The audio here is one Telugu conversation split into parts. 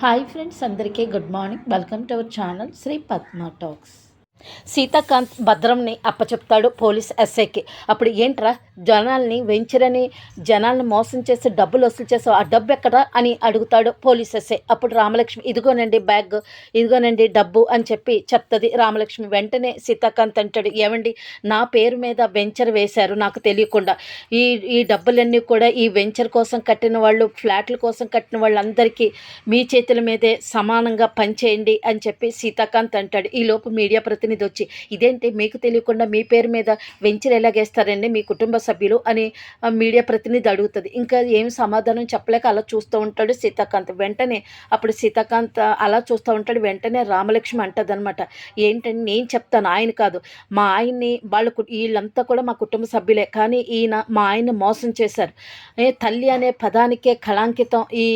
హాయ్ ఫ్రెండ్స్ అందరికీ good morning welcome to our channel Shri Padma talks Seethakanth భద్రంని అప్పచెప్తాడు పోలీస్ ఎస్ఐకి. అప్పుడు ఏంట్రా? జనాల్ని వెంచరని జనాల్ని మోసం చేసి డబ్బులు వసూలు చేసావు ఆ డబ్బు ఎక్కడ అని అడుగుతాడు పోలీస్ ఎస్ఐ. అప్పుడు రామలక్ష్మి ఇదిగోనండి బ్యాగ్ ఇదిగోనండి డబ్బు అని చెప్పి చెప్తుంది. రామలక్ష్మి వెంటనే సీతాకాంత్ అంటాడు ఏమండి నా పేరు మీద వెంచర్ వేశారు నాకు తెలియకుండా. ఈ ఈ డబ్బులన్నీ కూడా ఈ వెంచర్ కోసం కట్టిన వాళ్ళు ఫ్లాట్ల కోసం కట్టిన వాళ్ళందరికీ మీ చేతుల మీదే సమానంగా పనిచేయండి అని చెప్పి సీతాకాంత్ అంటాడు. ఈలోపు మీడియా ప్రతినిధి వచ్చి ఇదేంటి మీకు తెలియకుండా మీ పేరు మీద వెంచర్ ఎలాగేస్తారండి మీ కుటుంబ సభ్యులు అని మీడియా ప్రతినిధి అడుగుతుంది. ఇంకా ఏం సమాధానం చెప్పలేక అలా చూస్తూ ఉంటాడు సీతాకాంత్. వెంటనే అప్పుడు సీతాకాంత్ అలా చూస్తూ ఉంటాడు వెంటనే రామలక్ష్మి అంటదనమాట ఏంటంటే నేను చెప్తాను ఆయన కాదు. మా ఆయన్ని వాళ్ళ వీళ్ళంతా కూడా మా కుటుంబ సభ్యులే. కానీ ఈయన మా ఆయన్ని మోసం చేశారు. తల్లి అనే పదానికే కళాంకితం ఈ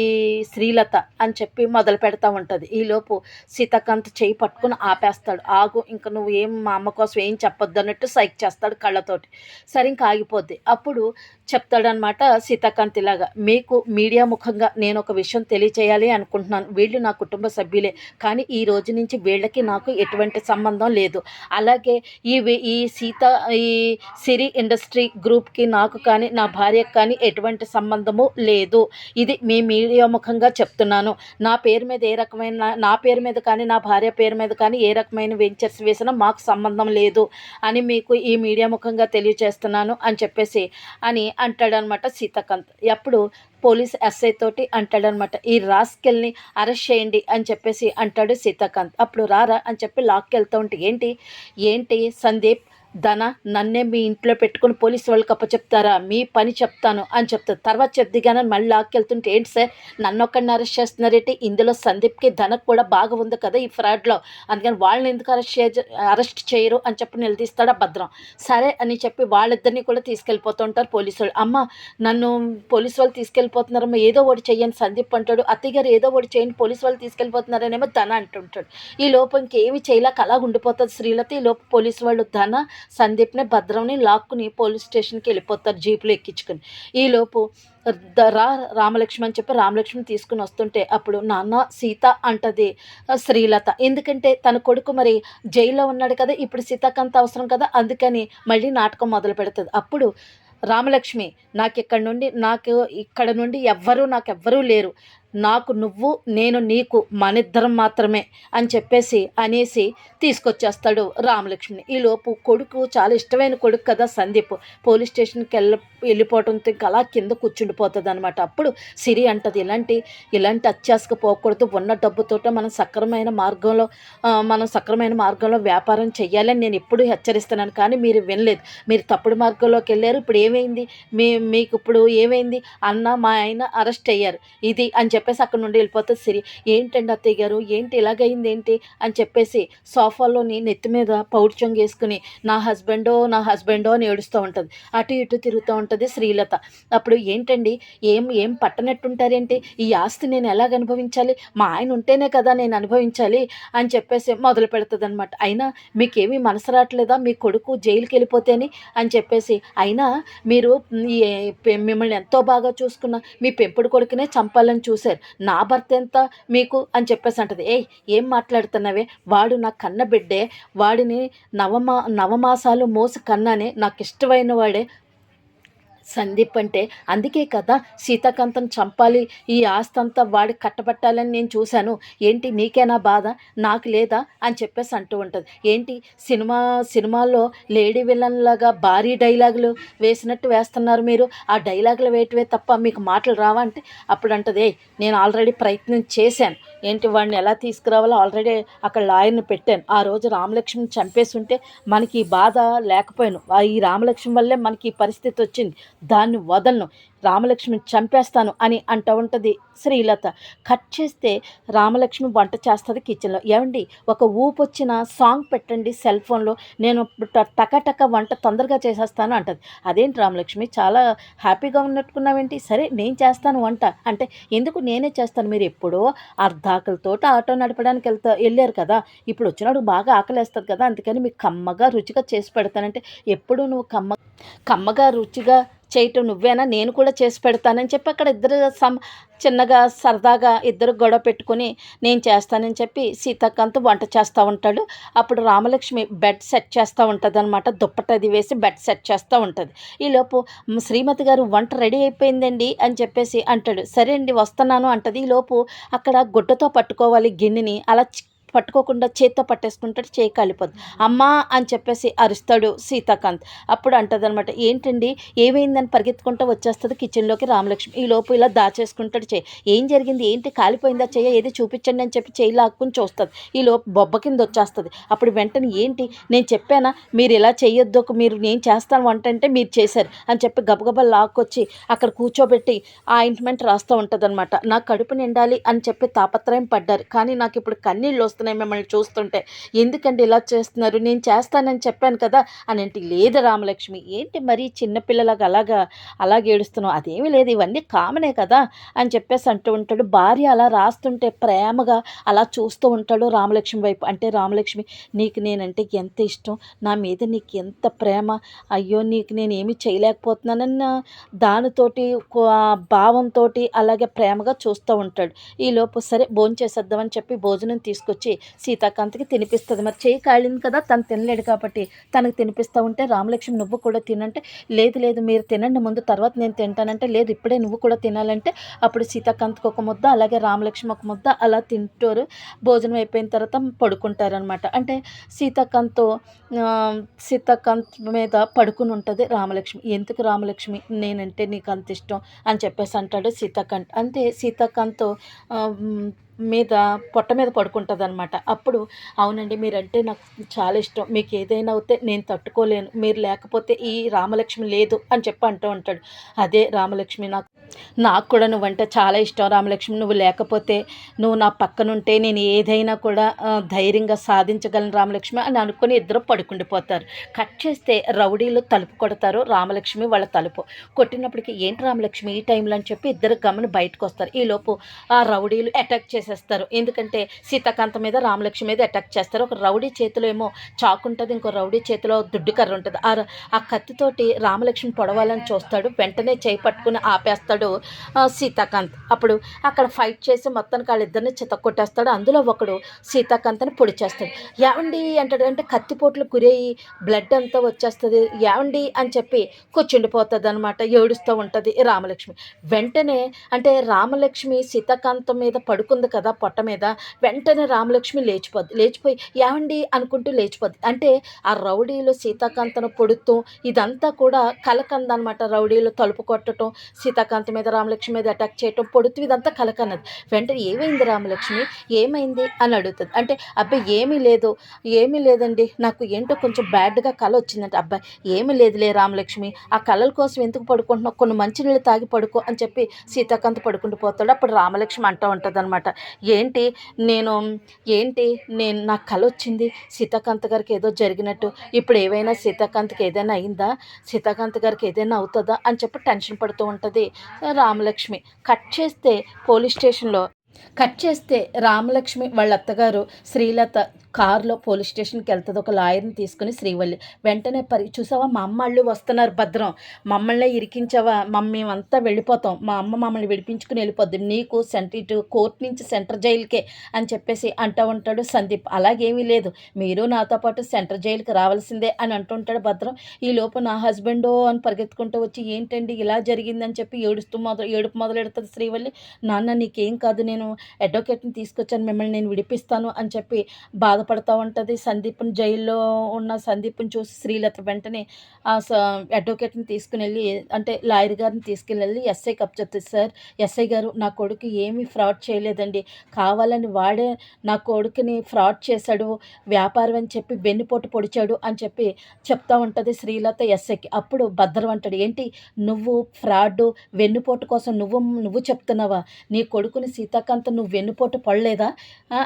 శ్రీలత అని చెప్పి మొదలు పెడతా ఉంటుంది. ఈలోపు సీతాకాంత్ చేయి పట్టుకుని ఆపేస్తాడు. ఆగు ఇంకా నువ్వు ఏం మా అమ్మ కోసం ఏం చెప్పొద్దు అన్నట్టు సైక్ చేస్తాడు కళ్ళతోటి. సరే ఇంకా ఆగిపోద్ది అప్పుడు చెప్తాడనమాట సీతాకాంత్ ఇలాగా మీకు మీడియా ముఖంగా నేను ఒక విషయం తెలియచేయాలి అనుకుంటున్నాను. వీళ్ళు నా కుటుంబ సభ్యులే. కానీ ఈ రోజు నుంచి వీళ్ళకి నాకు ఎటువంటి సంబంధం లేదు. అలాగే ఈ వి- ఈ సీత ఈ సిరి ఇండస్ట్రీ గ్రూప్కి నాకు కానీ నా భార్యకు కానీ ఎటువంటి సంబంధము లేదు. ఇది మీ మీడియా ముఖంగా చెప్తున్నాను. నా పేరు మీద ఏ రకమైన నా పేరు మీద కానీ నా భార్య పేరు మీద కానీ ఏ రకమైన వెంచర్స్ వేసినా మాకు సంబంధం లేదు అని మీకు ఈ మీడియా ముఖంగా తెలియజేస్తున్నాను అని చెప్పేసి అని అంటాడనమాట సీతాకాంత్. అప్పుడు పోలీస్ ఎస్ఐ తోటి అంటాడనమాట ఈ రాస్కెల్ని అరెస్ట్ చేయండి అని చెప్పేసి అంటాడు సీతాకాంత్. అప్పుడు రారా అని చెప్పి లాక్కి వెళ్తూ ఉంటే ఏంటి? ఏంటి? సందీప్ ధన నన్నే మీ ఇంట్లో పెట్టుకుని పోలీసు వాళ్ళకి అప్పచెప్తారా మీ పని చెప్తాను అని చెప్తారు. తర్వాత చెప్ది కానీ మళ్ళీ లాక్కెళ్తుంటే ఏంటి సార్ నన్ను ఒక్కడిని అరెస్ట్ చేస్తున్నారేంటి? ఇందులో సందీప్కి ధనకు కూడా బాగా ఉంది కదా ఈ ఫ్రాడ్లో. అందుకని వాళ్ళని ఎందుకు అరెస్ట్ చే అరెస్ట్ చేయరు అని చెప్పి నిలదీస్తాడు భద్రం. సరే అని చెప్పి వాళ్ళిద్దరిని కూడా తీసుకెళ్ళిపోతూ ఉంటారు పోలీసు వాళ్ళు. అమ్మ నన్ను పోలీసు వాళ్ళు తీసుకెళ్ళిపోతున్నారమ్మా ఏదో ఒకటి చేయని సందీప్ అంటాడు. అత్తయ్య గారు ఏదో ఒకటి చేయండి పోలీసు వాళ్ళు తీసుకెళ్ళిపోతున్నారనేమో ధన అంటుంటాడు. ఈ లోపు ఇంకేమి చేయలేక అలా ఉండిపోతుంది శ్రీలత. ఈ లోపు పోలీసు వాళ్ళు ధన సందీప్ని భద్రంని లాక్కుని పోలీస్ స్టేషన్కి వెళ్ళిపోతారు జీపులో ఎక్కించుకుని. ఈలోపు ద- రా రామలక్ష్మి అని చెప్పి రామలక్ష్మి తీసుకుని వస్తుంటే అప్పుడు నాన్న సీత అంటది శ్రీలత. ఎందుకంటే తన కొడుకు మరి జైల్లో ఉన్నాడు కదా ఇప్పుడు సీతాకాంత్ అవసరం కదా అందుకని మళ్ళీ నాటకం మొదలు పెడుతుంది. అప్పుడు రామలక్ష్మి నాకు ఇక్కడ నుండి నాకు ఇక్కడ నుండి ఎవ్వరూ నాకు ఎవ్వరూ లేరు. నాకు నువ్వు నేను నీకు మనిద్దరం మాత్రమే అని చెప్పేసి అనేసి తీసుకొచ్చేస్తాడు రామలక్ష్మిని. ఈలోపు కొడుకు చాలా ఇష్టమైన కొడుకు కదా సందీప్. పోలీస్ స్టేషన్కి వెళ్ళ వెళ్ళిపోవడంతో ఇంకా అలా కింద కూర్చుండిపోతుంది అనమాట అప్పుడు సిరి అంటది ఇలాంటి ఇలాంటి అత్యాసకు పోకూడదు. ఉన్న డబ్బుతోట మనం సక్రమైన మార్గంలో మనం సక్రమైన మార్గంలో వ్యాపారం చేయాలని నేను ఎప్పుడూ హెచ్చరిస్తున్నాను. కానీ మీరు వినలేదు. మీరు తప్పుడు మార్గంలోకి వెళ్ళారు. ఇప్పుడు ఏమైంది? మీ మీకు ఇప్పుడు ఏమైంది? అన్న మా ఆయన అరెస్ట్ అయ్యారు. ఇది అని చెప్పేసి అక్కడ నుండి వెళ్ళిపోతుంది సిరి ఏంటండి అత్తయ్య గారు? ఏంటి? ఇలాగైంది ఏంటి అని చెప్పేసి సోఫాలోని నెత్తి మీద పౌడ్చొంగ వేసుకుని నా హస్బెండో నా హస్బెండో అని ఏడుస్తూ ఉంటుంది. అటు ఇటు తిరుగుతూ ఉంటుంది శ్రీలత. అప్పుడు ఏంటండి? ఏం ఏం పట్టనట్టుంటారేంటి? ఈ ఆస్తి నేను ఎలాగ అనుభవించాలి? మా ఆయన ఉంటేనే కదా నేను అనుభవించాలి అని చెప్పేసి మొదలు పెడుతుంది అనమాట అయినా మీకేమీ మనసు రావట్లేదా? మీ కొడుకు జైలుకి వెళ్ళిపోతేని అని చెప్పేసి అయినా మీరు మిమ్మల్ని ఎంతో బాగా చూసుకున్న మీ పెంపుడు కొడుకునే చంపాలని చూశారు. నా భర్త ఎంత మీకు అని చెప్పేసి అంటది. ఏయ్ ఏం మాట్లాడుతున్నావే? వాడు నా కన్న బిడ్డే వాడిని నవమా నవమాసాలు మోసి కన్నానే. నాకు ఇష్టమైన వాడే. సందీప్ అంటే. అందుకే కదా సీతాకాంతం చంపాలి ఈ ఆస్తంతా వాడి కట్టబట్టాలని నేను చూశాను. ఏంటి నీకేనా బాధ? నాకు లేదా? అని చెప్పేసి అంటూ ఉంటుంది. ఏంటి? సినిమా సినిమాల్లో లేడీ విలన్ లాగా భారీ డైలాగులు వేసినట్టు వేస్తున్నారు మీరు. ఆ డైలాగులు వేయటమే తప్ప మీకు మాటలు రావా అంటే? అప్పుడు అంటది నేను ఆల్రెడీ ప్రయత్నం చేశాను. ఏంటి వాడిని ఎలా తీసుకురావాలో ఆల్రెడీ అక్కడ లాయర్ని పెట్టాను. ఆ రోజు రామలక్ష్మిని చంపేసి ఉంటే మనకి ఈ బాధ లేకపోయాను. ఆ ఈ రామలక్ష్మి వల్లే మనకి ఈ పరిస్థితి వచ్చింది. దాన్ని వదలను. రామలక్ష్మిని చంపేస్తాను అని అంట ఉంటుంది శ్రీలత. కట్ చేస్తే రామలక్ష్మి వంట చేస్తుంది కిచెన్లో ఏమండి ఒక ఊపు వచ్చిన సాంగ్ పెట్టండి సెల్ ఫోన్లో నేను టకటక టక వంట తొందరగా చేసేస్తాను అంటది. అదేంటి రామలక్ష్మి చాలా హ్యాపీగా ఉన్నట్టుకున్నావేంటి సరే నేను చేస్తాను వంట. అంటే ఎందుకు నేనే చేస్తాను? మీరు ఎప్పుడో అర్ధాకలతో ఆటో నడపడానికి వెళ్తా వెళ్ళారు కదా. ఇప్పుడు వచ్చినప్పుడు బాగా ఆకలేస్తుంది కదా. అందుకని మీకు కమ్మగా రుచిగా చేసి పెడతానంటే ఎప్పుడు నువ్వు కమ్మ కమ్మగా రుచిగా చేయటం నువ్వేనా? నేను కూడా చేసి పెడతానని చెప్పి అక్కడ ఇద్దరు సమ్ చిన్నగా సరదాగా ఇద్దరు గొడవ పెట్టుకుని నేను చేస్తానని చెప్పి సీతాకాంత్ వంట చేస్తూ ఉంటాడు. అప్పుడు రామలక్ష్మి బెడ్ సెట్ చేస్తూ ఉంటుంది అనమాట దుప్పటది వేసి బెడ్ సెట్ చేస్తూ ఉంటుంది. ఈలోపు శ్రీమతి గారు వంట రెడీ అయిపోయిందండి అని చెప్పేసి అంటాడు. సరే అండి వస్తున్నాను అంటది. ఈలోపు అక్కడ గుడ్డతో పట్టుకోవాలి గిన్నెని. అలా పట్టుకోకుండా చేత్తో పట్టేసుకుంటాడు చేయి కాలిపోద్ది. అమ్మా అని చెప్పేసి అరుస్తాడు సీతాకాంత్. అప్పుడు అంటది అనమాట ఏంటండి ఏమైందని పరిగెత్తుకుంటూ వచ్చేస్తుంది కిచెన్లోకి రామలక్ష్మి. ఈ లోపు ఇలా దాచేసుకుంటాడు చేయి. ఏం జరిగింది? ఏంటి? కాలిపోయిందా చెయ్యి ఏది చూపించండి అని చెప్పి చేయి లాక్కుని చూస్తుంది. ఈ లోపు బొబ్బ కింద వచ్చేస్తుంది. అప్పుడు వెంటనే ఏంటి? నేను చెప్పానా? మీరు ఇలా చేయొద్దు. మీరు నేను చేస్తాను వంట అంటే మీరు చేశారు. అని చెప్పి గబగబా లాక్కొచ్చి అక్కడ కూర్చోబెట్టి ఆయింట్మెంట్ రాస్తూ ఉంటుంది అనమాట నా కడుపు నిండాలి అని చెప్పి తాపత్రయం పడ్డారు. కానీ నాకు ఇప్పుడు కన్నీళ్ళు వస్తున్నాయి మిమ్మల్ని చూస్తుంటే. ఎందుకండి ఇలా చేస్తున్నారు? నేను చేస్తానని చెప్పాను కదా? అని ఏంటి లేదు రామలక్ష్మి. ఏంటి మరి చిన్నపిల్లలాగా అలాగా అలాగే ఏడుస్తున్నావు? అదేమీ లేదు. ఇవన్నీ కామనే కదా? అని చెప్పేసి అంటూ ఉంటాడు. భార్య అలా రాస్తుంటే ప్రేమగా అలా చూస్తూ ఉంటాడు రామలక్ష్మి వైపు. అంటే రామలక్ష్మి నీకు నేనంటే ఎంత ఇష్టం? నా మీద నీకు ఎంత ప్రేమ? అయ్యో నీకు నేను ఏమి చేయలేకపోతున్నానన్న దానితోటి కో- భావంతో అలాగే ప్రేమగా చూస్తూ ఉంటాడు. ఈలోపు సరే భోజనం చేసేద్దామని చెప్పి భోజనం తీసుకొచ్చి సీతాకాంత్కి తినిపిస్తుంది. మరి చేయి కాలింది కదా తను తినలేడు కాబట్టి తనకు తినిపిస్తూ ఉంటే రామలక్ష్మి నువ్వు కూడా తినంటే లేదు లేదు మీరు తినండి ముందు తర్వాత నేను తింటానంటే లేదు ఇప్పుడే నువ్వు కూడా తినాలంటే అప్పుడు సీతాకాంత్కి ఒక ముద్ద అలాగే రామలక్ష్మి ఒక ముద్ద అలా తింటారు. భోజనం అయిపోయిన తర్వాత పడుకుంటారనమాట అంటే సీతాకాంత్తో సీతాకాంత్ మీద పడుకుని ఉంటుంది రామలక్ష్మి. ఎందుకు రామలక్ష్మి? నేనంటే నీకు అంత ఇష్టం అని చెప్పేసి అంటాడు సీతాకాంత్. అంటే సీతాకాంత్ మీద పొట్ట మీద పడుకుంటుంది అనమాట అప్పుడు అవునండి మీరంటే నాకు చాలా ఇష్టం. మీకు ఏదైనా అవుతే నేను తట్టుకోలేను. మీరు లేకపోతే ఈ రామలక్ష్మి లేదు అని చెప్పి అంటూ ఉంటాడు. అదే రామలక్ష్మి నాకు నాకు కూడా నువ్వంటే చాలా ఇష్టం రామలక్ష్మి. నువ్వు లేకపోతే నువ్వు నా పక్కనుంటే నేను ఏదైనా కూడా ధైర్యంగా సాధించగలను రామలక్ష్మి అని అనుకుని ఇద్దరు పడుకుండిపోతారు. కట్ చేస్తే రౌడీలు తలుపు కొడతారు రామలక్ష్మి వాళ్ళ తలుపు కొట్టినప్పటికీ ఏంటి రామలక్ష్మి ఈ టైంలో అని చెప్పి ఇద్దరు గమని బయటకు వస్తారు. ఈలోపు ఆ రౌడీలు అటాక్ చేసేస్తారు. ఎందుకంటే సీతాకాంత మీద రామలక్ష్మి మీద అటాక్ చేస్తారు. ఒక రౌడీ చేతిలో ఏమో చాకు ఉంటుంది ఇంకో రౌడీ చేతిలో దుడ్డు కర్ర ఉంటుంది. ఆ ఆ కత్తితోటి రామలక్ష్మి పొడవాలని చూస్తాడు. వెంటనే చేయి పట్టుకుని ఆపేస్తాడు. ఆ, సీతాకాంత్. అప్పుడు అక్కడ ఫైట్ చేసి మొత్తానికి వాళ్ళిద్దరిని చిత కొట్టేస్తాడు. అందులో ఒకడు సీతాకాంత్ని పొడి చేస్తాడు. ఏమండి అంటాడు. అంటే కత్తిపోట్లు గురయ్యి బ్లడ్ అంతా వచ్చేస్తుంది. ఏమండి అని చెప్పి కూర్చుండిపోతుంది అనమాట ఏడుస్తూ ఉంటుంది రామలక్ష్మి. వెంటనే అంటే రామలక్ష్మి సీతాకాంతం మీద పడుకుంది కదా పొట్ట మీద వెంటనే రామలక్ష్మి లేచిపోద్ది. లేచిపోయి ఏమండి అనుకుంటూ లేచిపోద్ది. అంటే ఆ రౌడీలు సీతాకాంతను పొడుతూ ఇదంతా కూడా కలకందనమాట రౌడీలు తలుపు కొట్టడం సీతాకాంత మీద రామలక్ష్మి మీద అటాక్ చేయటం పొడుతు ఇదంతా కలకన్నది. వెంటనే ఏమైంది రామలక్ష్మి? ఏమైంది? అని అడుగుతుంది. అంటే అబ్బాయి ఏమీ లేదు. ఏమీ లేదండి. నాకు ఏంటో కొంచెం బ్యాడ్గా కళ వచ్చిందంటే. అబ్బాయి ఏమీ లేదులే రామలక్ష్మి. ఆ కళల కోసం ఎందుకు పడుకుంటున్నావు? కొన్ని మంచినీళ్ళు తాగి పడుకో అని చెప్పి సీతాకాంత్ పడుకుంటూ పోతాడు. అప్పుడు రామలక్ష్మి అంటూ ఉంటుంది అనమాట ఏంటి? నేను ఏంటి? నేను నాకు కళ వచ్చింది. సీతాకాంత్ గారికి ఏదో జరిగినట్టు. ఇప్పుడు ఏవైనా సీతాకాంత్కి ఏదైనా అయిందా? సీతాకాంత్ గారికి ఏదైనా అవుతుందా? అని చెప్పి టెన్షన్ పడుతూ ఉంటుంది. రామలక్ష్మి. కట్ చేస్తే పోలీస్ స్టేషన్లో. కట్ చేస్తే రామలక్ష్మి వాళ్ళ అత్తగారు శ్రీలత కారులో పోలీస్ స్టేషన్కి వెళ్తుంది. ఒక లాయర్ని తీసుకుని శ్రీవల్లి వెంటనే పరి చూసావా? మా అమ్మ వాళ్ళు వస్తున్నారు భద్రం. మమ్మల్ని ఇరికించావా? మమ్మీ అంతా వెళ్ళిపోతాం. మా అమ్మ మమ్మల్ని విడిపించుకుని వెళ్ళిపోద్ది. నీకు సెంటర్ ఇటు కోర్టు నుంచి సెంటర్ జైలుకే అని చెప్పేసి అంటూ ఉంటాడు సందీప్. అలాగేమీ లేదు. మీరు నాతో పాటు సెంటర్ జైలుకి రావాల్సిందే అని అంటుంటాడు భద్రం. ఈ లోపు నా హస్బెండో అని పరిగెత్తుకుంటూ వచ్చి ఏంటండి ఇలా జరిగిందని చెప్పి ఏడుస్తూ మొదలు ఏడుపు మొదలెడుతుంది శ్రీవల్లి. నాన్న నీకేం కాదు. నేను అడ్వకేట్ని తీసుకొచ్చాను. మిమ్మల్ని నేను విడిపిస్తాను అని చెప్పి బాధపడుతూ ఉంటుంది. సందీప్ని జైల్లో ఉన్న సందీప్ని చూసి శ్రీలత వెంటనే ఆ అడ్వకేట్ని తీసుకుని వెళ్ళి అంటే లాయర్ గారిని తీసుకుని వెళ్ళి ఎస్ఐ కప్ చెప్తుంది. సార్ ఎస్ఐ గారు నా కొడుకు ఏమీ ఫ్రాడ్ చేయలేదండి. కావాలని వాడే నా కొడుకుని ఫ్రాడ్ చేశాడు. వ్యాపారం అని చెప్పి వెన్నుపోటు పొడిచాడు అని చెప్పి చెప్తా ఉంటుంది శ్రీలత ఎస్ఐకి. అప్పుడు భద్రం అంటాడు ఏంటి నువ్వు ఫ్రాడ్? వెన్నుపోటు కోసం నువ్వు నువ్వు చెప్తున్నావా? నీ కొడుకుని సీతాకాంత నువ్వు వెన్నుపోటు పడలేదా?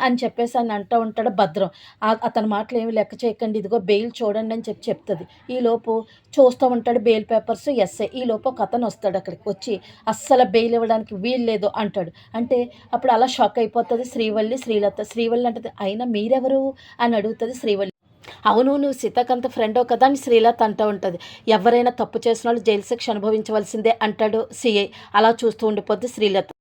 అని చెప్పేసి అని అంటూ ఉంటాడు భద్రం. ఆ- అతని మాటలు ఏమి లెక్క చేయకండి. ఇదిగో బెయిల్ చూడండి అని చెప్పి చెప్తుంది. ఈలోపు చూస్తూ ఉంటాడు బెయిల్ పేపర్స్ ఎస్ఐ ఈలోపు ఒక అతను వస్తాడు అక్కడికి వచ్చి అస్సలు బెయిల్ ఇవ్వడానికి వీలు లేదు అంటాడు. అంటే అప్పుడు అలా షాక్ అయిపోతుంది. శ్రీవల్లి శ్రీలత శ్రీవల్లి అంటది అయినా మీరెవరు? అని అడుగుతుంది శ్రీవల్లి. అవును నువ్వు సీతాకాంత్ ఫ్రెండో కదా అని శ్రీలత అంటూ ఉంటుంది. ఎవరైనా తప్పు చేసిన వాళ్ళు జైలు శిక్ష అనుభవించవలసిందే అంటాడు సిఐ అలా చూస్తూ ఉండిపోద్ది శ్రీలత.